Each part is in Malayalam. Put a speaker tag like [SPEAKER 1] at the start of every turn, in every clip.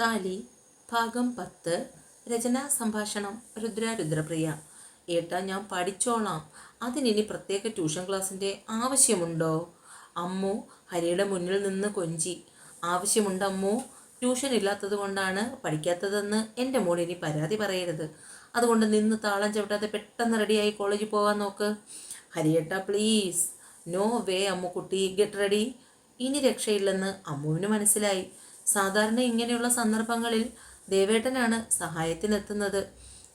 [SPEAKER 1] താലി ഭാഗം പത്ത് രചനാ സംഭാഷണം രുദ്ര രുദ്രപ്രിയ. ഏട്ടാ ഞാൻ പഠിച്ചോളാം. അതിനിനി പ്രത്യേക ട്യൂഷൻ ക്ലാസ്സിന്റെ ആവശ്യമുണ്ടോ? അമ്മു ഹരിയുടെ മുന്നിൽ നിന്ന് കൊഞ്ചി. ആവശ്യമുണ്ട് അമ്മു. ട്യൂഷൻ ഇല്ലാത്തത് കൊണ്ടാണ് പഠിക്കാത്തതെന്ന് എന്റെ മോൾ ഇനി പരാതി പറയരുത്. അതുകൊണ്ട് നിന്ന് താളം ചവിട്ടാതെ പെട്ടെന്ന് റെഡിയായി കോളേജിൽ പോകാൻ നോക്ക്. ഹരിയേട്ട please no way Ammukutty. Get ready ഇനി രക്ഷയില്ലെന്ന് അമ്മുവിന് മനസ്സിലായി. സാധാരണ ഇങ്ങനെയുള്ള സന്ദർഭങ്ങളിൽ ദേവേട്ടനാണ് സഹായത്തിനെത്തുന്നത്.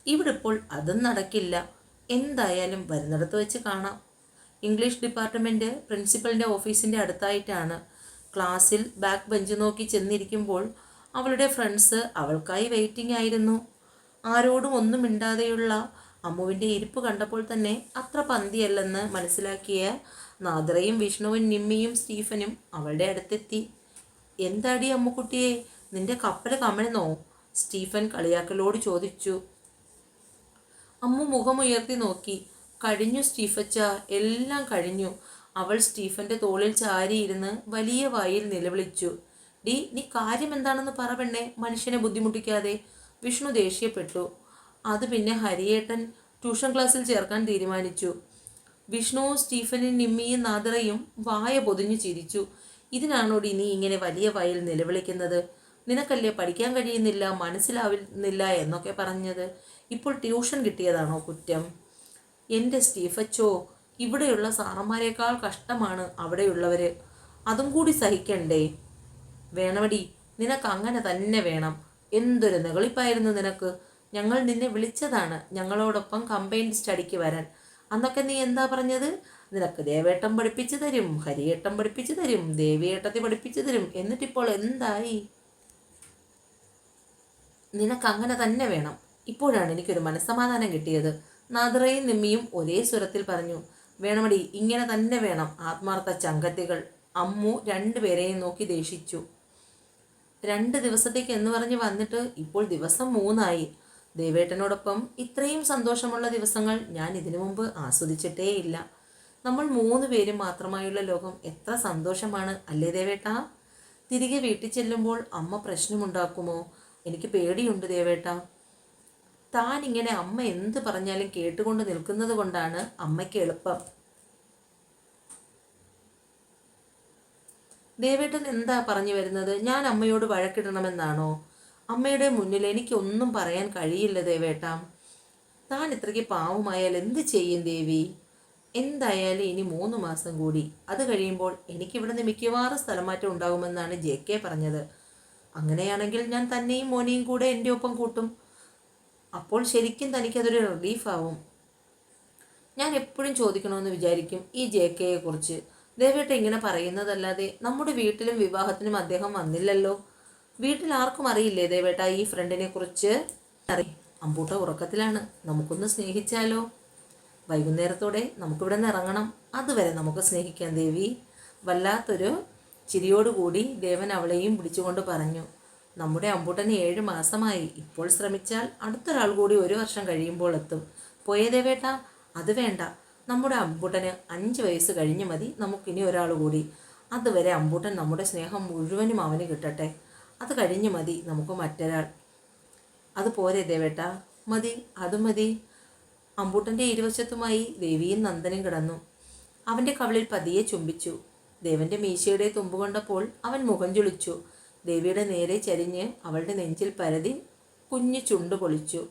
[SPEAKER 1] ഇവിടെ ഇപ്പോൾ അതും നടക്കില്ല. എന്തായാലും വരുന്നിടത്ത് വെച്ച് കാണാം. ഇംഗ്ലീഷ് ഡിപ്പാർട്ട്മെന്റ് പ്രിൻസിപ്പലിന്റെ ഓഫീസിന്റെ അടുത്തായിട്ടാണ്. ക്ലാസ്സിൽ ബാക്ക് ബെഞ്ച് നോക്കി ചെന്നിരിക്കുമ്പോൾ അവളുടെ ഫ്രണ്ട്സ് അവൾക്കായി വെയിറ്റിംഗ് ആയിരുന്നു. ആരോടും ഒന്നും മിണ്ടാതെയുള്ള അമ്മുവിന്റെ ഇരിപ്പ് കണ്ടപ്പോൾ തന്നെ അത്ര പന്തിയല്ലെന്ന് മനസ്സിലാക്കിയ നാദ്രയും വിഷ്ണുവും നിമ്മിയും സ്റ്റീഫനും അവളുടെ അടുത്തെത്തി. എന്താടി അമ്മുക്കുട്ടിയെ? നിന്റെ കപ്പൽ കമഴ്ന്നോ? സ്റ്റീഫൻ കളിയാക്കലോട് ചോദിച്ചു. അമ്മു മുഖമുയർത്തി നോക്കി. കഴിഞ്ഞു സ്റ്റീഫച്ച എല്ലാം കഴിഞ്ഞു. അവൾ സ്റ്റീഫന്റെ തോളിൽ ചാരിയിരുന്ന് വലിയ വായിൽ നിലവിളിച്ചു. ഡി നീ കാര്യം എന്താണെന്ന് പറ പെണ്ണെ മനുഷ്യനെ ബുദ്ധിമുട്ടിക്കാതെ. വിഷ്ണു ദേഷ്യപ്പെട്ടു. അത് പിന്നെ ഹരിയേട്ടൻ ട്യൂഷൻ ക്ലാസ്സിൽ ചേർക്കാൻ തീരുമാനിച്ചു. വിഷ്ണുവും സ്റ്റീഫനും നിമ്മിയും നാദറയും വായ പൊതിഞ്ഞു ചിരിച്ചു. ഇതിനാണോടി നീ ഇങ്ങനെ വലിയ വയൽ നിലവിളിക്കുന്നത്? നിനക്കല്ലേ പഠിക്കാൻ കഴിയുന്നില്ല മനസ്സിലാവുന്നില്ല എന്നൊക്കെ പറഞ്ഞത്. ഇപ്പോൾ ട്യൂഷൻ കിട്ടിയതാണോ കുറ്റം? എന്റെ സ്റ്റീഫച്ചോ ഇവിടെയുള്ള സാറന്മാരെക്കാൾ കഷ്ടമാണ് അവിടെയുള്ളവർ അതും കൂടി സഹിക്കണ്ടേ? വേണമടി നിനക്ക് അങ്ങനെ തന്നെ വേണം. എന്തൊരു നെകളിപ്പായിരുന്നു നിനക്ക്? ഞങ്ങൾ നിന്നെ വിളിച്ചതാണ് ഞങ്ങളോടൊപ്പം കമ്പൈൻഡ് സ്റ്റഡിക്ക് വരാൻ. അന്നൊക്കെ നീ എന്താ പറഞ്ഞത്? നിനക്ക് ദേവേട്ടം പഠിപ്പിച്ചു തരും ഹരിയേട്ടം പഠിപ്പിച്ചു തരും ദേവിയേട്ടത്തെ പഠിപ്പിച്ചു തരും. എന്നിട്ടിപ്പോൾ എന്തായി? നിനക്ക് അങ്ങനെ തന്നെ വേണം. ഇപ്പോഴാണ് എനിക്കൊരു മനസ്സമാധാനം കിട്ടിയത്. നാദറയും നിമ്മിയും ഒരേ സ്വരത്തിൽ പറഞ്ഞു വേണമടി ഇങ്ങനെ തന്നെ വേണം. ആത്മാർത്ഥ ചങ്കത്തികൾ അമ്മു രണ്ടുപേരെയും നോക്കി ദേഷിച്ചു. രണ്ട് ദിവസത്തേക്ക് എന്ന് പറഞ്ഞ് വന്നിട്ട് ഇപ്പോൾ ദിവസം മൂന്നായി. ദേവേട്ടനോടൊപ്പം ഇത്രയും സന്തോഷമുള്ള ദിവസങ്ങൾ ഞാൻ ഇതിനു മുമ്പ് ആസ്വദിച്ചിട്ടേയില്ല. നമ്മൾ മൂന്ന് പേരും മാത്രമായുള്ള ലോകം എത്ര സന്തോഷമാണ് അല്ലേ ദേവേട്ട? തിരികെ വീട്ടിൽ ചെല്ലുമ്പോൾ അമ്മ പ്രശ്നമുണ്ടാക്കുമോ? എനിക്ക് പേടിയുണ്ട് ദേവേട്ട. താൻ ഇങ്ങനെ അമ്മ എന്ത് പറഞ്ഞാലും കേട്ടുകൊണ്ട് നിൽക്കുന്നത് കൊണ്ടാണ് അമ്മയ്ക്ക് എളുപ്പം. ദേവേട്ടൻ എന്താ പറഞ്ഞു വരുന്നത്? ഞാൻ അമ്മയോട് വഴക്കിടണമെന്നാണോ? അമ്മയുടെ മുന്നിൽ എനിക്കൊന്നും പറയാൻ കഴിയില്ല ദേവേട്ട. താൻ ഇത്രയ്ക്ക് പാവമായാൽ എന്ത് ചെയ്യും ദേവി? എന്തായാലും ഇനി മൂന്ന് മാസം കൂടി. അത് കഴിയുമ്പോൾ എനിക്കിവിടുന്ന് മിക്കവാറും സ്ഥലമാറ്റം ഉണ്ടാകുമെന്നാണ് ജെ കെ പറഞ്ഞത്. അങ്ങനെയാണെങ്കിൽ ഞാൻ തന്നെയും മോനെയും കൂടെ എന്റെ ഒപ്പം കൂട്ടും. അപ്പോൾ ശരിക്കും തനിക്കതൊരു റിലീഫാവും. ഞാൻ എപ്പോഴും ചോദിക്കണമെന്ന് വിചാരിക്കും ഈ ജെ കെയെ കുറിച്ച്. ദേവേട്ട ഇങ്ങനെ പറയുന്നതല്ലാതെ നമ്മുടെ വീട്ടിലും വിവാഹത്തിനും അദ്ദേഹം വന്നില്ലല്ലോ. വീട്ടിൽ ആർക്കും അറിയില്ലേ ദേവേട്ട ഈ ഫ്രണ്ടിനെ കുറിച്ച്? അമ്പൂട്ട ഉറക്കത്തിലാണ്. നമുക്കൊന്ന് സ്നേഹിച്ചാലോ? വൈകുന്നേരത്തോടെ നമുക്കിവിടെ നിന്ന് ഇറങ്ങണം. അതുവരെ നമുക്ക് സ്നേഹിക്കാം ദേവി വല്ലാത്തൊരു ചിരിയോടുകൂടി ദേവൻ അവളെയും പിടിച്ചുകൊണ്ട് പറഞ്ഞു നമ്മുടെ അമ്പൂട്ടന് ഏഴ് മാസമായി. ഇപ്പോൾ ശ്രമിച്ചാൽ അടുത്തൊരാൾ കൂടി ഒരു വർഷം കഴിയുമ്പോൾ എത്തും. പോയതേ ദേവേട്ട അത് വേണ്ട. നമ്മുടെ അമ്പൂട്ടന് അഞ്ച് വയസ്സ് കഴിഞ്ഞ് മതി. നമുക്കിനി ഒരാൾ കൂടി. അതുവരെ അമ്പൂട്ടൻ നമ്മുടെ സ്നേഹം മുഴുവനും അവന് കിട്ടട്ടെ. അത് കഴിഞ്ഞ് മതി. നമുക്ക് മറ്റൊരാൾ. അത് പോരെ ദേവേട്ട. മതി. അത് മതി. അമ്പൂട്ടന്റെ ഇരുവശത്തുമായി ദേവിയും നന്ദനും കിടന്നു. അവന്റെ കവിളിൽ പതിയെ ചുംബിച്ചു. ദേവന്റെ മീശയുടെ തുമ്പ് കൊണ്ടപ്പോൾ അവൻ മുഖം ചുളിച്ചു. ദേവിയുടെ നേരെ ചരിഞ്ഞ് അവളുടെ നെഞ്ചിൽ പരതി കുഞ്ഞു ചുണ്ട് പൊളിച്ചു.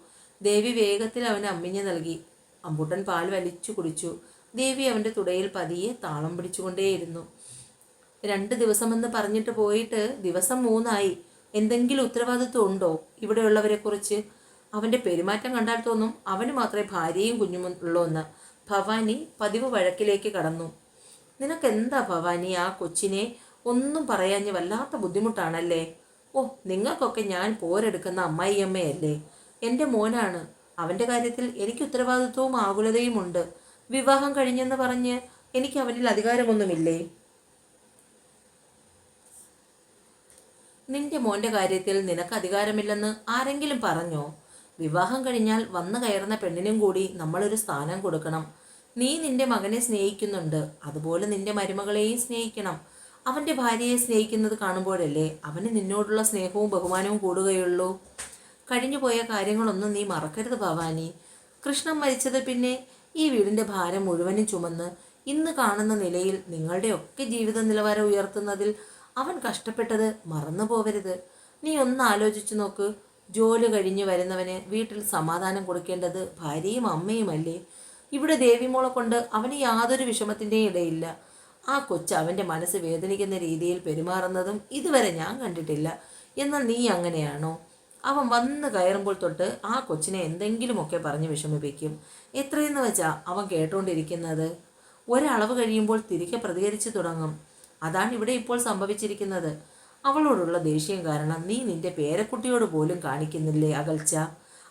[SPEAKER 1] ദേവി വേഗത്തിൽ അവന് അമ്മിഞ്ഞ് നൽകി. അമ്പൂട്ടൻ പാൽ വലിച്ചു കുടിച്ചു. ദേവി അവന്റെ തുടയിൽ പതിയെ താളം പിടിച്ചുകൊണ്ടേയിരുന്നു. രണ്ട് ദിവസമെന്ന് പറഞ്ഞിട്ട് പോയിട്ട് ദിവസം മൂന്നായി. എന്തെങ്കിലും ഉത്തരവാദിത്വം ഉണ്ടോ? ഇവിടെയുള്ളവരെ കുറിച്ച് അവന്റെ പെരുമാറ്റം കണ്ടാൽ തോന്നും അവന് മാത്രമേ ഭാര്യയും കുഞ്ഞും ഉള്ളൂ എന്ന്. ഭവാനി പതിവ് വഴക്കിലേക്ക് കടന്നു. നിനക്കെന്താ ഭവാനി? ആ കൊച്ചിനെ ഒന്നും പറയാഞ്ഞ് വല്ലാത്ത ബുദ്ധിമുട്ടാണല്ലേ? ഓ നിങ്ങൾക്കൊക്കെ ഞാൻ പോരെടുക്കുന്ന അമ്മായിയമ്മയല്ലേ? എന്റെ മോനാണ്. അവന്റെ കാര്യത്തിൽ എനിക്ക് ഉത്തരവാദിത്വവും ആകുലതയുമുണ്ട്. വിവാഹം കഴിഞ്ഞെന്ന് പറഞ്ഞ് എനിക്ക് അവനിൽ അധികാരമൊന്നുമില്ലേ? നിന്റെ മോന്റെ കാര്യത്തിൽ നിനക്ക് അധികാരമില്ലെന്ന് ആരെങ്കിലും പറഞ്ഞോ? വിവാഹം കഴിഞ്ഞാൽ വന്നു കയറുന്ന പെണ്ണിനും കൂടി നമ്മളൊരു സ്ഥാനം കൊടുക്കണം. നീ നിന്റെ മകനെ സ്നേഹിക്കുന്നുണ്ട്. അതുപോലെ നിന്റെ മരുമകളെയും സ്നേഹിക്കണം. അവന്റെ ഭാര്യയെ സ്നേഹിക്കുന്നത് കാണുമ്പോഴല്ലേ അവന് നിന്നോടുള്ള സ്നേഹവും ബഹുമാനവും കൂടുകയുള്ളൂ. കഴിഞ്ഞുപോയ കാര്യങ്ങളൊന്നും നീ മറക്കരുത് ഭവാനി. കൃഷ്ണൻ മരിച്ചത് പിന്നെ ഈ വീടിന്റെ ഭാരം മുഴുവനും ചുമന്ന് ഇന്ന് കാണുന്ന നിലയിൽ നിങ്ങളുടെയൊക്കെ ജീവിത നിലവാരം ഉയർത്തുന്നതിൽ അവൻ കഷ്ടപ്പെട്ടത് മറന്നു നീ ഒന്ന് ആലോചിച്ചു നോക്ക്. ജോലി കഴിഞ്ഞ് വരുന്നവന് വീട്ടിൽ സമാധാനം കൊടുക്കേണ്ടത് ഭാര്യയും അമ്മയുമല്ലേ ഇവിടെ ദേവിമോളെ കൊണ്ട് അവന് യാതൊരു വിഷമത്തിന്റെയും ഇടയില്ല. ആ കൊച്ച് അവന്റെ മനസ്സ് വേദനിക്കുന്ന രീതിയിൽ പെരുമാറുന്നതും ഇതുവരെ ഞാൻ കണ്ടിട്ടില്ല. എന്നാൽ നീ അങ്ങനെയാണോ? അവൻ വന്ന് കയറുമ്പോൾ തൊട്ട് ആ കൊച്ചിനെ എന്തെങ്കിലുമൊക്കെ പറഞ്ഞ് വിഷമിപ്പിക്കും. എത്രയെന്ന് വെച്ചാ അവൻ കേട്ടുകൊണ്ടിരിക്കുന്നത് ഒരളവ് കഴിയുമ്പോൾ തിരികെ പ്രതികരിച്ചു തുടങ്ങും. അതാണ് ഇവിടെ ഇപ്പോൾ സംഭവിച്ചിരിക്കുന്നത്. അവളോടുള്ള ദേഷ്യം കാരണം നീ നിന്റെ പേരക്കുട്ടിയോട് പോലും കാണിക്കുന്നില്ലേ അകൽച്ച?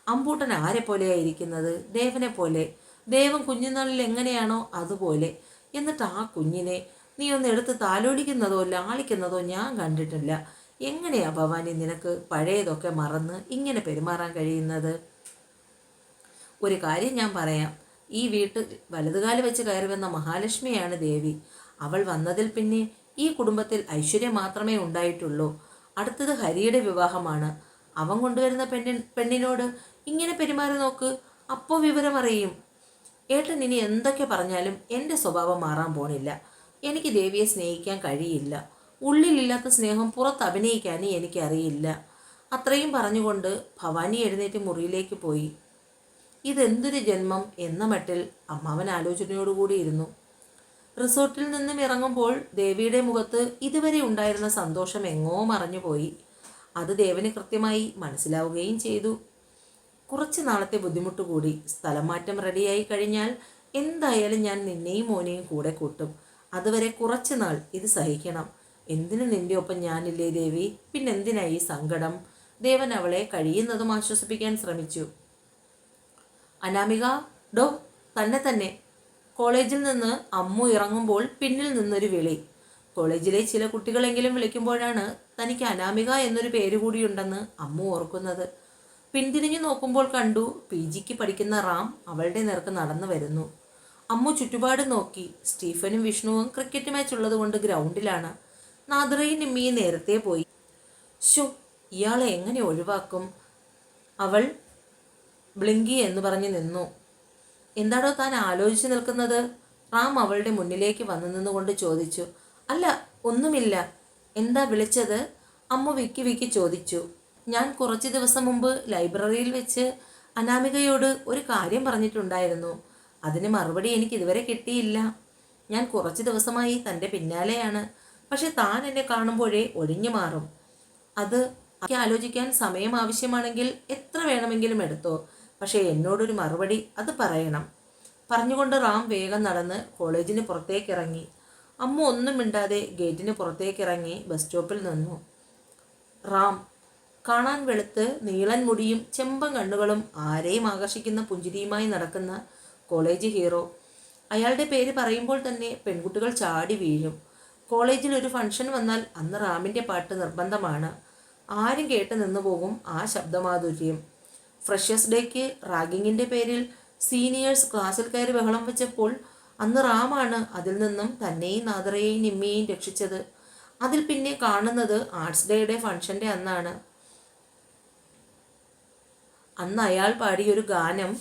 [SPEAKER 1] അമ്പൂട്ടൻ ആരെ പോലെയായിരിക്കുന്നത്? ദേവനെ പോലെ. ദേവൻ കുഞ്ഞുനാളിൽ എങ്ങനെയാണോ അതുപോലെ. എന്നിട്ട് ആ കുഞ്ഞിനെ നീ ഒന്ന് എടുത്ത് താലോടിക്കുന്നതോ ലാളിക്കുന്നതോ ഞാൻ കണ്ടിട്ടില്ല. എങ്ങനെയാ ഭവാനി നിനക്ക് പഴയതൊക്കെ മറന്ന് ഇങ്ങനെ പെരുമാറാൻ കഴിയുന്നത്? ഒരു കാര്യം ഞാൻ പറയാം. ഈ വീട്ടിൽ വലതുകാൽ വെച്ച് കയറി വന്ന മഹാലക്ഷ്മിയാണ് ദേവി. അവൾ വന്നതിൽ പിന്നെ ഈ കുടുംബത്തിൽ ഐശ്വര്യം മാത്രമേ ഉണ്ടായിട്ടുള്ളൂ. അടുത്തത് ഹരിയുടെ വിവാഹമാണ്. അവൻ കൊണ്ടുവരുന്ന പെണ്ണി പെണ്ണിനോട് ഇങ്ങനെ പെരുമാറി നോക്ക് അപ്പോൾ വിവരമറിയും ഏട്ടൻ ഇനി എന്തൊക്കെ പറഞ്ഞാലും എന്റെ സ്വഭാവം മാറാൻ പോണില്ല. എനിക്ക് ദേവിയെ സ്നേഹിക്കാൻ കഴിയില്ല. ഉള്ളിലില്ലാത്ത സ്നേഹം പുറത്ത് അഭിനയിക്കാനേ എനിക്കറിയില്ല അത്രയും പറഞ്ഞുകൊണ്ട് ഭവാനി എഴുന്നേറ്റ് മുറിയിലേക്ക് പോയി. ഇതെന്തൊരു ജന്മം എന്ന മട്ടിൽ അമ്മാവൻ ആലോചനയോടുകൂടി ഇരുന്നു. റിസോർട്ടിൽ നിന്നും ഇറങ്ങുമ്പോൾ ദേവിയുടെ മുഖത്ത് ഇതുവരെ ഉണ്ടായിരുന്ന സന്തോഷം എങ്ങോ മറഞ്ഞുപോയി. അത് ദേവന് കൃത്യമായി മനസ്സിലാവുകയും ചെയ്തു. കുറച്ച് നാളത്തെ ബുദ്ധിമുട്ട് കൂടി സ്ഥലം മാറ്റം റെഡിയായി കഴിഞ്ഞാൽ എന്തായാലും ഞാൻ നിന്നെയും മോനെയും കൂടെ കൂട്ടും. അതുവരെ കുറച്ച് നാൾ ഇത് സഹിക്കണം. എന്തിനു നിന്റെ ഒപ്പം ഞാനില്ലേ ദേവി? പിന്നെന്തിനാ ഈ സങ്കടം? ദേവൻ അവളെ കഴിയുന്നതും ആശ്വസിപ്പിക്കാൻ ശ്രമിച്ചു. അനാമിക ഡോ തന്നെ തന്നെ. കോളേജിൽ നിന്ന് അമ്മു ഇറങ്ങുമ്പോൾ പിന്നിൽ നിന്നൊരു വിളി. കോളേജിലെ ചില കുട്ടികളെങ്കിലും വിളിക്കുമ്പോഴാണ് തനിക്ക് അനാമിക എന്നൊരു പേര് കൂടിയുണ്ടെന്ന് അമ്മു ഓർക്കുന്നത്. പിന്തിരിഞ്ഞു നോക്കുമ്പോൾ കണ്ടു പി ജിക്ക് പഠിക്കുന്ന റാം അവളുടെ നേർക്ക് നടന്നു വരുന്നു. അമ്മു ചുറ്റുപാട് നോക്കി. സ്റ്റീഫനും വിഷ്ണുവും ക്രിക്കറ്റ് മാച്ച് ഉള്ളതുകൊണ്ട് ഗ്രൗണ്ടിലാണ്. നാദ്രയും നിമ്മിയും നേരത്തെ പോയി. ഷോ ഇയാളെ എങ്ങനെ ഒഴിവാക്കും? അവൾ ബ്ലിങ്കി എന്ന് പറഞ്ഞ് നിന്നു. എന്താടോ താൻ ആലോചിച്ചു നിൽക്കുന്നത്? റാം അവളുടെ മുന്നിലേക്ക് വന്നു നിന്നുകൊണ്ട് ചോദിച്ചു. അല്ല ഒന്നുമില്ല. എന്താ വിളിച്ചത്? അമ്മ വിക്കി വിക്കി ചോദിച്ചു. ഞാൻ കുറച്ച് ദിവസം മുമ്പ് ലൈബ്രറിയിൽ വെച്ച് അനാമികയോട് ഒരു കാര്യം പറഞ്ഞിട്ടുണ്ടായിരുന്നു. അതിന് മറുപടി എനിക്ക് ഇതുവരെ കിട്ടിയില്ല. ഞാൻ കുറച്ച് ദിവസമായി തന്റെ പിന്നാലെയാണ്. പക്ഷെ താൻ എന്നെ കാണുമ്പോഴേ ഒഴിഞ്ഞു മാറും. അത് ആലോചിക്കാൻ സമയം ആവശ്യമാണെങ്കിൽ എത്ര വേണമെങ്കിലും എടുത്തോ. പക്ഷേ എന്നോടൊരു മറുപടി അത് പറയണം. പറഞ്ഞുകൊണ്ട് റാം വേഗം നടന്ന് കോളേജിന് പുറത്തേക്ക് ഇറങ്ങി അമ്മ ഒന്നും മിണ്ടാതെ ഗേറ്റിന് പുറത്തേക്ക് ഇറങ്ങി ബസ് സ്റ്റോപ്പിൽ നിന്നു. റാം കാണാൻ വെളുത്ത് നീളൻ മുടിയും ചെമ്പൻ കണ്ണുകളും ആരെയും ആകർഷിക്കുന്ന പുഞ്ചിരിയുമായി നടക്കുന്ന കോളേജ് ഹീറോ. അയാളുടെ പേര് പറയുമ്പോൾ തന്നെ പെൺകുട്ടികൾ ചാടി വീഴും. കോളേജിൽ ഒരു ഫംഗ്ഷൻ വന്നാൽ അന്ന് റാമിന്റെ പാട്ട് നിർബന്ധമാണ്. ആരും കേട്ട് നിന്നു പോകും ആ ശബ്ദമാധുര്യം. ഫ്രഷേഴ്സ് ഡേക്ക് റാഗിങ്ങിന്റെ പേരിൽ സീനിയേഴ്സ് ക്ലാസ്സിൽ കയറി ബഹളം വെച്ചപ്പോൾ അന്ന് റാമാണ് അതിൽ നിന്നും തന്നെയും നാദറയെയും നിമ്മിയെയും രക്ഷിച്ചത്. അതിൽ പിന്നെ കാണുന്നത് ആർട്സ് ഡേയുടെ ഫംഗ്ഷന്റെ അന്നാണ്. അന്ന് അയാൾ പാടിയൊരു ഗാനം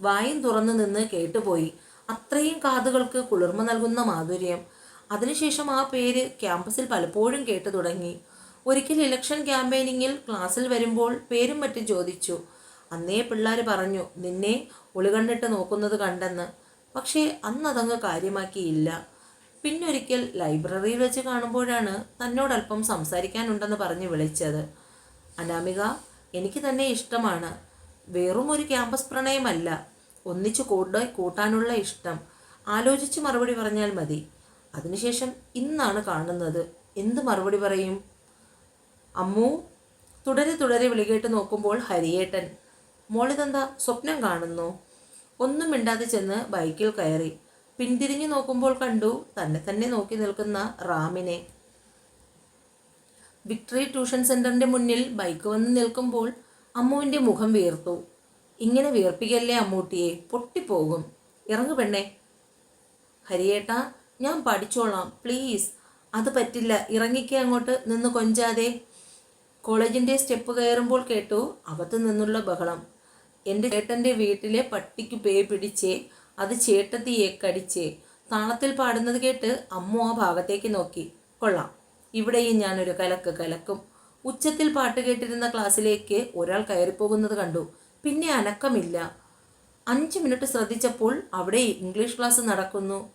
[SPEAKER 1] വായും തുറന്നു നിന്ന് കേട്ടുപോയി. അത്രയും കാതുകൾക്ക് കുളിർമ നൽകുന്ന മാധുര്യം. അതിനുശേഷം ആ പേര് ക്യാമ്പസിൽ പലപ്പോഴും കേട്ടു തുടങ്ങി. ഒരിക്കൽ ഇലക്ഷൻ ക്യാമ്പയിനിങ്ങിൽ ക്ലാസ്സിൽ വരുമ്പോൾ പേരും മറ്റും ചോദിച്ചു. അന്നേ പിള്ളേർ പറഞ്ഞു നിന്നെ ഒളികണ്ടിട്ട് നോക്കുന്നത് കണ്ടെന്ന്. പക്ഷേ അന്നതങ്ങ് കാര്യമാക്കിയില്ല. പിന്നൊരിക്കൽ ലൈബ്രറിയിൽ വെച്ച് കാണുമ്പോഴാണ് തന്നോടൽപ്പം സംസാരിക്കാനുണ്ടെന്ന് പറഞ്ഞ് വിളിച്ചത്. അനാമിക എനിക്ക് തന്നെ ഇഷ്ടമാണ്. വെറും ഒരു ക്യാമ്പസ് പ്രണയമല്ല. ഒന്നിച്ചു കൂട്ട കൂട്ടാനുള്ള ഇഷ്ടം. ആലോചിച്ച് മറുപടി പറഞ്ഞാൽ മതി. അതിനുശേഷം ഇന്നാണ് കാണുന്നത്. എന്ത് മറുപടി പറയും? അമ്മു തുടരെ തുടരെ വിളികേട്ട് നോക്കുമ്പോൾ ഹരിയേട്ടൻ മോളിതെന്താ സ്വപ്നം കാണുന്നു? ഒന്നും മിണ്ടാതെ ചെന്ന് ബൈക്കിൽ കയറി. പിന്തിരിഞ്ഞു നോക്കുമ്പോൾ കണ്ടു തന്നെ തന്നെ നോക്കി നിൽക്കുന്ന റാമിനെ. വിക്ടറി ട്യൂഷൻ സെന്ററിന്റെ മുന്നിൽ ബൈക്ക് വന്ന് നിൽക്കുമ്പോൾ അമ്മുവിന്റെ മുഖം വീർത്തു. ഇങ്ങനെ വീർപ്പിക്കല്ലേ അമ്മൂട്ടിയെ? പൊട്ടിപ്പോകും. ഇറങ്ങു പെണ്ണെ. ഹരിയേട്ടാ ഞാൻ പഠിച്ചോളാം പ്ലീസ്. അത് പറ്റില്ല ഇറങ്ങിക്കേ അങ്ങോട്ട് നിന്ന് കൊഞ്ചാതെ. കോളേജിന്റെ സ്റ്റെപ്പ് കയറുമ്പോൾ കേട്ടു അകത്തു നിന്നുള്ള ബഹളം. എന്റെ ചേട്ടന്റെ വീട്ടിലെ പട്ടിക്ക് പേ പിടിച്ചേ അത് ചേട്ടത്തിയെ കടിച്ചേ. താളത്തിൽ പാടുന്നത് കേട്ട് അമ്മു ആ ഭാഗത്തേക്ക് നോക്കി. കൊള്ളാം. ഇവിടെയും ഞാനൊരു കലക്ക് കലക്കും. ഉച്ചത്തിൽ പാട്ട് കേട്ടിരുന്ന ക്ലാസ്സിലേക്ക് ഒരാൾ കയറിപ്പോകുന്നത് കണ്ടു. പിന്നെ അനക്കമില്ല. അഞ്ച് മിനിറ്റ് ശ്രദ്ധിച്ചപ്പോൾ അവിടെ ഇംഗ്ലീഷ് ക്ലാസ് നടക്കുന്നു.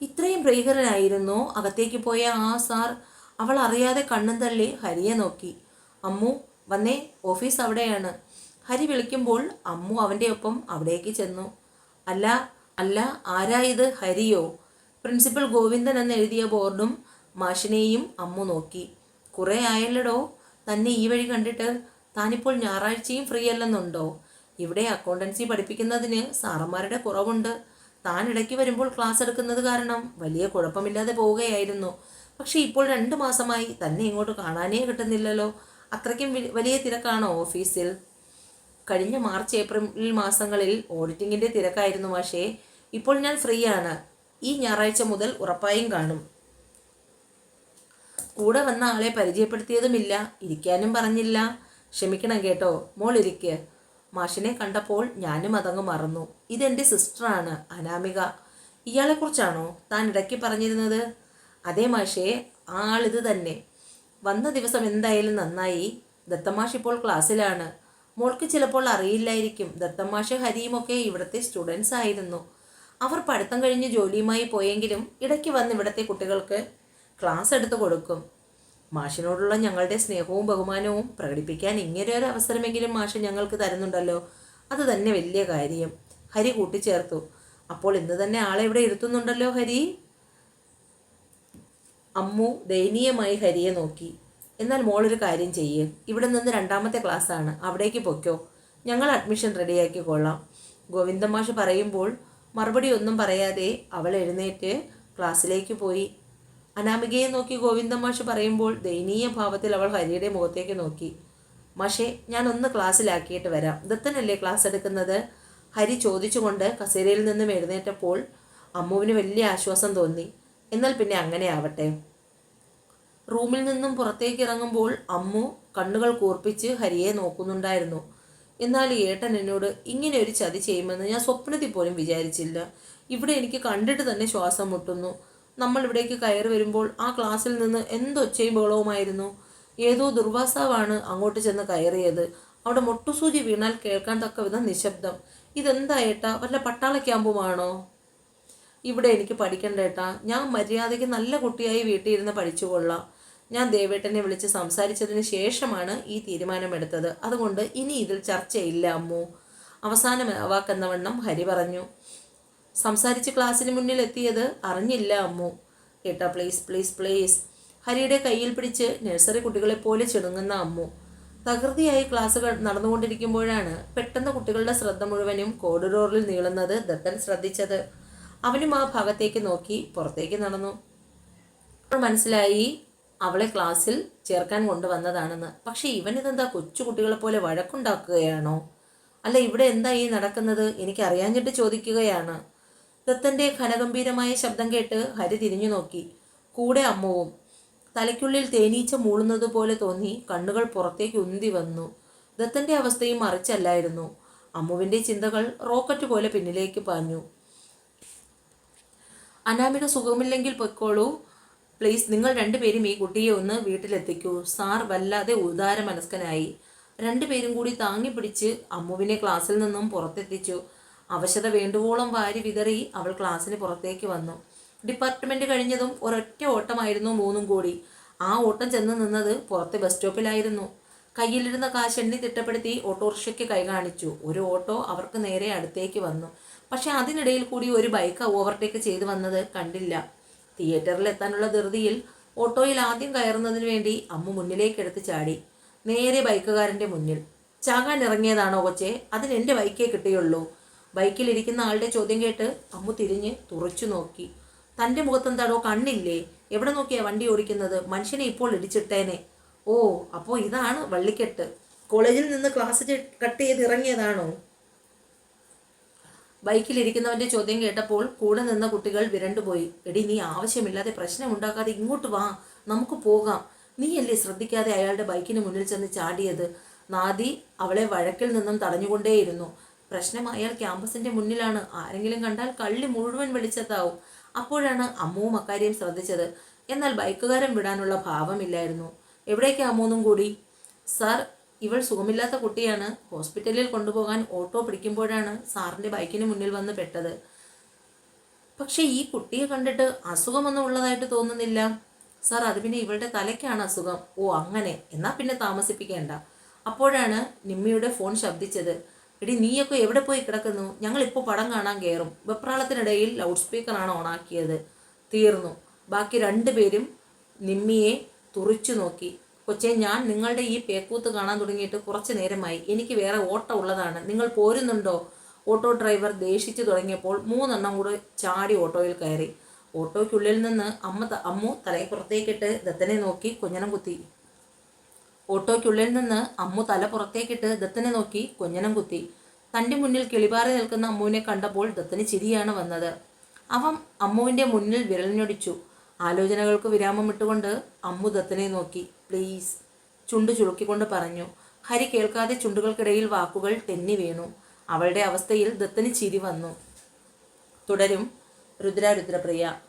[SPEAKER 1] ഇത്രയും ഭീകരനായിരുന്നു അകത്തേക്ക് പോയ ആ സാർ അവൾ അറിയാതെ കണ്ണും തള്ളി ഹരിയെ നോക്കി. അമ്മു വന്നേ ഓഫീസ് അവിടെയാണ്. ഹരി വിളിക്കുമ്പോൾ അമ്മു അവന്റെ ഒപ്പം അവിടേക്ക് ചെന്നു. അല്ല അല്ല ആരായത് ഹരിയോ? പ്രിൻസിപ്പൽ ഗോവിന്ദൻ എന്ന് എഴുതിയ ബോർഡും മാഷിനെയും അമ്മു നോക്കി. കുറേ ആയല്ലടോ? തന്നെ ഈ വഴി കണ്ടിട്ട് താനിപ്പോൾ ഞായറാഴ്ചയും ഫ്രീ അല്ലെന്നുണ്ടോ? ഇവിടെ അക്കൗണ്ടൻസി പഠിപ്പിക്കുന്നതിന് സാറന്മാരുടെ കുറവുണ്ട്. താൻ ഇടയ്ക്ക് വരുമ്പോൾ ക്ലാസ് എടുക്കുന്നത് കാരണം വലിയ കുഴപ്പമില്ലാതെ പോവുകയായിരുന്നു. പക്ഷേ ഇപ്പോൾ രണ്ട് മാസമായി തന്നെ ഇങ്ങോട്ട് കാണാനേ കിട്ടുന്നില്ലല്ലോ. അത്രയ്ക്കും വലിയ തിരക്കാണ് ഓഫീസിൽ? കഴിഞ്ഞ മാർച്ച് ഏപ്രിൽ മാസങ്ങളിൽ ഓഡിറ്റിങ്ങിന്റെ തിരക്കായിരുന്നു പക്ഷേ ഇപ്പോൾ ഞാൻ ഫ്രീ ആണ് ഈ ഞായറാഴ്ച മുതൽ ഉറപ്പായും കാണും. കൂടെ വന്ന ആളെ പരിചയപ്പെടുത്തിയതുമില്ല. ഇരിക്കാനും പറഞ്ഞില്ല. ക്ഷമിക്കണം കേട്ടോ. മോൾ ഇരിക്ക്. മാഷിനെ കണ്ടപ്പോൾ ഞാനും അതങ്ങ് മറന്നു. ഇതെന്റെ സിസ്റ്ററാണ് അനാമിക. ഇയാളെക്കുറിച്ചാണോ താൻ ഇടയ്ക്ക് പറഞ്ഞിരുന്നത്? അതേ മാഷേ ആളിത് തന്നെ വന്ന ദിവസം എന്തായാലും നന്നായി. ദത്തമാഷ് ഇപ്പോൾ ക്ലാസ്സിലാണ്. മോൾക്ക് ചിലപ്പോൾ അറിയില്ലായിരിക്കും. ദത്തമാഷ് ഹരിയുമൊക്കെ ഇവിടുത്തെ സ്റ്റുഡൻസ് ആയിരുന്നു. അവർ പഠിത്തം കഴിഞ്ഞ് ജോലിയുമായി പോയെങ്കിലും ഇടയ്ക്ക് വന്ന് ഇവിടുത്തെ കുട്ടികൾക്ക് ക്ലാസ് എടുത്തു കൊടുക്കും. മാഷിനോടുള്ള ഞങ്ങളുടെ സ്നേഹവും ബഹുമാനവും പ്രകടിപ്പിക്കാൻ ഇങ്ങനെ ഒരു അവസരമെങ്കിലും മാഷ് ഞങ്ങൾക്ക് തരുന്നുണ്ടല്ലോ. അത് തന്നെ വലിയ കാര്യം. ഹരി കൂട്ടിച്ചേർത്തു. അപ്പോൾ ഇന്ന് തന്നെ ആളെ ഇവിടെ ഇരുത്തുന്നുണ്ടല്ലോ ഹരി? അമ്മു ദയനീയമായി ഹരിയെ നോക്കി. എന്നാൽ മോളൊരു കാര്യം ചെയ്യ്. ഇവിടെ നിന്ന് രണ്ടാമത്തെ ക്ലാസ്സാണ്. അവിടേക്ക് പൊയ്ക്കോ. ഞങ്ങൾ അഡ്മിഷൻ റെഡിയാക്കി കൊള്ളാം. ഗോവിന്ദമാഷ് പറയുമ്പോൾ മറുപടി ഒന്നും പറയാതെ അവൾ എഴുന്നേറ്റ് ക്ലാസ്സിലേക്ക് പോയി. അനാമികയെ നോക്കി ഗോവിന്ദമാഷ് പറയുമ്പോൾ ദയനീയ ഭാവത്തിൽ അവൾ ഹരിയുടെ മുഖത്തേക്ക് നോക്കി. മാഷേ ഞാൻ ഒന്ന് ക്ലാസ്സിലാക്കിയിട്ട് വരാം. ദത്തനല്ലേ ക്ലാസ് എടുക്കുന്നത്? ഹരി ചോദിച്ചുകൊണ്ട് കസേരയിൽ നിന്നും എഴുന്നേറ്റപ്പോൾ അമ്മുവിന് വലിയ ആശ്വാസം തോന്നി. എന്നാൽ പിന്നെ അങ്ങനെ ആവട്ടെ. റൂമിൽ നിന്നും പുറത്തേക്ക് ഇറങ്ങുമ്പോൾ അമ്മു കണ്ണുകൾ കൂർപ്പിച്ച് ഹരിയെ നോക്കുന്നുണ്ടായിരുന്നു. എന്നാൽ ഏട്ടൻ എന്നോട് ഇങ്ങനെ ഒരു ചതി ചെയ്യുമെന്ന് ഞാൻ സ്വപ്നത്തിൽ പോലും വിചാരിച്ചില്ല. ഇവിടെ എനിക്ക് കണ്ടിട്ട് തന്നെ ശ്വാസം മുട്ടുന്നു. നമ്മൾ ഇവിടേക്ക് കയറി വരുമ്പോൾ ആ ക്ലാസ്സിൽ നിന്ന് എന്തൊച്ചയും ബഹളവുമായിരുന്നു. ഏതോ ദുർവാസാവാണ് അങ്ങോട്ട് ചെന്ന് കയറിയത്. അവിടെ മൊട്ടുസൂചി വീണാൽ കേൾക്കാൻ തക്ക വിധം നിശബ്ദം. ഇതെന്താ ഏട്ടാ? വല്ല പട്ടാള ക്യാമ്പുമാണോ? ഇവിടെ എനിക്ക് പഠിക്കണ്ട ഏട്ടാ. ഞാൻ മര്യാദയ്ക്ക് നല്ല കുട്ടിയായി വീട്ടിൽ ഇരുന്ന് പഠിച്ചുകൊള്ളാം ഞാൻ ദേവേട്ടനെ വിളിച്ച് സംസാരിച്ചതിന് ശേഷമാണ് ഈ തീരുമാനമെടുത്തത്. അതുകൊണ്ട് ഇനി ഇതിൽ ചർച്ചയില്ല അമ്മു. അവസാന വാക്കെന്നവണ്ണം ഹരി പറഞ്ഞു. സംസാരിച്ച് ക്ലാസ്സിന് മുന്നിൽ എത്തിയത് അറിഞ്ഞില്ല അമ്മു. കേട്ടാ പ്ലീസ് പ്ലീസ് പ്ലീസ് ഹരിയുടെ കയ്യിൽ പിടിച്ച് നഴ്സറി കുട്ടികളെ പോലെ ചെടുങ്ങുന്ന അമ്മു. തകൃതിയായി ക്ലാസ്സുകൾ നടന്നുകൊണ്ടിരിക്കുമ്പോഴാണ് പെട്ടെന്ന് കുട്ടികളുടെ ശ്രദ്ധ മുഴുവനും കോറിഡോറിൽ നീളുന്നത് ദത്തൻ ശ്രദ്ധിച്ചത്. അവനും ആ ഭാഗത്തേക്ക് നോക്കി പുറത്തേക്ക് നടന്നു. അപ്പോൾ മനസ്സിലായി അവളെ ക്ലാസ്സിൽ ചേർക്കാൻ കൊണ്ടുവന്നതാണെന്ന്. പക്ഷേ ഇവനിതെന്താ കൊച്ചു കുട്ടികളെ പോലെ വഴക്കുണ്ടാക്കുകയാണോ? അല്ല ഇവിടെ എന്താ ഈ നടക്കുന്നത്? എനിക്ക് അറിയാഞ്ഞിട്ട് ചോദിക്കുകയാണ്. ദത്തന്റെ ഘനഗംഭീരമായ ശബ്ദം കേട്ട് ഹരി തിരിഞ്ഞു നോക്കി. കൂടെ അമ്മവും. തലയ്ക്കുള്ളിൽ തേനീച്ച മൂളുന്നത് പോലെ തോന്നി കണ്ണുകൾ പുറത്തേക്ക് ഉന്തി വന്നു. ദത്തന്റെ അവസ്ഥയും മറിച്ചല്ലായിരുന്നു. അമ്മുവിന്റെ ചിന്തകൾ റോക്കറ്റ് പോലെ പിന്നിലേക്ക് പാഞ്ഞു. അനാമിക സുഖമില്ലെങ്കിൽ പൊയ്ക്കോളൂ. പ്ലീസ് നിങ്ങൾ രണ്ടുപേരും ഈ കുട്ടിയെ ഒന്ന് വീട്ടിലെത്തിക്കൂ. സാർ വല്ലാതെ ഉദാര മനസ്കനായി രണ്ടുപേരും കൂടി താങ്ങി പിടിച്ച് അമ്മുവിനെ ക്ലാസ്സിൽ നിന്നും പുറത്തെത്തിച്ചു. അവശത വേണ്ടുവോളം വാരി വിതറി അവൾ ക്ലാസ്സിന് പുറത്തേക്ക് വന്നു. ഡിപ്പാർട്ട്മെന്റ് കഴിഞ്ഞതും ഒരൊറ്റ ഓട്ടമായിരുന്നു മൂന്നും കൂടി. ആ ഓട്ടം ചെന്ന് നിന്നത് പുറത്തെ ബസ് സ്റ്റോപ്പിലായിരുന്നു. കയ്യിലിരുന്ന കാശ് എണ്ണി തിട്ടപ്പെടുത്തി ഓട്ടോറിക്ഷയ്ക്ക് കൈ കാണിച്ചു. ഒരു ഓട്ടോ അവർക്ക് നേരെ അടുത്തേക്ക് വന്നു. പക്ഷെ അതിനിടയിൽ കൂടി ഒരു ബൈക്ക് ഓവർടേക്ക് ചെയ്ത് വന്നത് കണ്ടില്ല. തിയേറ്ററിൽ എത്താനുള്ള ധൃതിയിൽ ഓട്ടോയിൽ ആദ്യം കയറുന്നതിന് വേണ്ടി അമ്മ മുന്നിലേക്ക് എടുത്ത് ചാടി. നേരെ ബൈക്കുകാരന്റെ മുന്നിൽ. ചാകാൻ ഇറങ്ങിയതാണോ കൊച്ചെ? അതിന് എന്റെ ബൈക്കേ കിട്ടിയുള്ളൂ. ബൈക്കിലിരിക്കുന്ന ആളുടെ ചോദ്യം കേട്ട് അമ്മു തിരിഞ്ഞ് തുറച്ചു നോക്കി. തന്റെ മുഖത്തെന്താടോ കണ്ണില്ലേ? എവിടെ നോക്കിയാ വണ്ടി ഓടിക്കുന്നത്? മനുഷ്യനെ ഇപ്പോൾ ഇടിച്ചിട്ടേനെ. ഓ അപ്പോൾ ഇതാണ് വള്ളിക്കെട്ട്. കോളേജിൽ നിന്ന് ക്ലാസ് കട്ട് ചെയ്ത് ഇറങ്ങിയതാണോ? ബൈക്കിലിരിക്കുന്നവന്റെ ചോദ്യം കേട്ടപ്പോൾ കൂടെ നിന്ന കുട്ടികൾ വിരണ്ടുപോയി. എടി നീ ആവശ്യമില്ലാതെ പ്രശ്നം ഉണ്ടാക്കാതെ ഇങ്ങോട്ട് വാ. നമുക്ക് പോകാം. നീയല്ലേ ശ്രദ്ധിക്കാതെ അയാളുടെ ബൈക്കിന് മുന്നിൽ ചെന്ന് ചാടിയത്? നാദി അവളെ വഴക്കിൽ നിന്നും തടഞ്ഞുകൊണ്ടേയിരുന്നു. പ്രശ്നം അയാൾ ക്യാമ്പസിന്റെ മുന്നിലാണ്. ആരെങ്കിലും കണ്ടാൽ കള്ളി മുഴുവൻ വെളിച്ചത്താവും. അപ്പോഴാണ് അമ്മുവും അക്കാര്യം ശ്രദ്ധിച്ചത്. എന്നാൽ ബൈക്കുകാരൻ വിടാനുള്ള ഭാവമില്ലായിരുന്നു. എവിടേക്കാ അമ്മൂന്നും കൂടി? സാർ ഇവൾ സുഖമില്ലാത്ത കുട്ടിയാണ്. ഹോസ്പിറ്റലിൽ കൊണ്ടുപോകാൻ ഓട്ടോ പിടിക്കുമ്പോഴാണ് സാറിന്റെ ബൈക്കിന് മുന്നിൽ വന്ന് പെട്ടത്. പക്ഷേ ഈ കുട്ടിയെ കണ്ടിട്ട് അസുഖമൊന്നും ഉള്ളതായിട്ട് തോന്നുന്നില്ല. സാർ അത് പിന്നെ ഇവളുടെ തലയ്ക്കാണ് അസുഖം. ഓ അങ്ങനെ. എന്നാ പിന്നെ താമസിപ്പിക്കേണ്ട. അപ്പോഴാണ് നിമ്മിയുടെ ഫോൺ ശബ്ദിച്ചത്. എടി നീയൊക്കെ എവിടെ പോയി കിടക്കുന്നു? ഞങ്ങൾ ഇപ്പോൾ പടം കാണാൻ കയറും വെപ്രാളത്തിനിടയിൽ ലൗഡ് സ്പീക്കറാണ് ഓണാക്കിയത്. തീർന്നു. ബാക്കി രണ്ടുപേരും നിമ്മിയെ തുറിച്ചു നോക്കി. കൊച്ചെ ഞാൻ നിങ്ങളുടെ ഈ പേക്കൂത്ത് കാണാൻ തുടങ്ങിയിട്ട് കുറച്ച് നേരമായി. എനിക്ക് വേറെ ഓട്ടോ ഉള്ളതാണ്. നിങ്ങൾ പോരുന്നുണ്ടോ? ഓട്ടോ ഡ്രൈവർ ദേഷിച്ചു തുടങ്ങിയപ്പോൾ മൂന്നെണ്ണം കൂടെ ചാടി ഓട്ടോയിൽ കയറി. ഓട്ടോയ്ക്കുള്ളിൽ നിന്ന് അമ്മ അമ്മു തലയെ പുറത്തേക്കിട്ട് ദത്തനെ നോക്കി കുഞ്ഞനം കുത്തി. ഓട്ടോയ്ക്കുള്ളിൽ നിന്ന് അമ്മു തല പുറത്തേക്കിട്ട് ദത്തനെ നോക്കി കുഞ്ഞനം കുത്തി. തന്റെ മുന്നിൽ കിളിപാറി നിൽക്കുന്ന അമ്മുവിനെ കണ്ടപ്പോൾ ദത്തന് ചിരിയാണ് വന്നത്. അവൻ അമ്മുവിന്റെ മുന്നിൽ വിരലിഞ്ഞൊടിച്ചു ആലോചനകൾക്ക് വിരാമം ഇട്ടുകൊണ്ട് അമ്മു ദത്തനെ നോക്കി. പ്ലീസ് ചുണ്ട് ചുളുക്കിക്കൊണ്ട് പറഞ്ഞു. ഹരി കേൾക്കാതെ ചുണ്ടുകൾക്കിടയിൽ വാക്കുകൾ തെന്നി വീണു. അവളുടെ അവസ്ഥയിൽ ദത്തന് ചിരി വന്നു. തുടരും രുദ്ര രുദ്രപ്രിയ.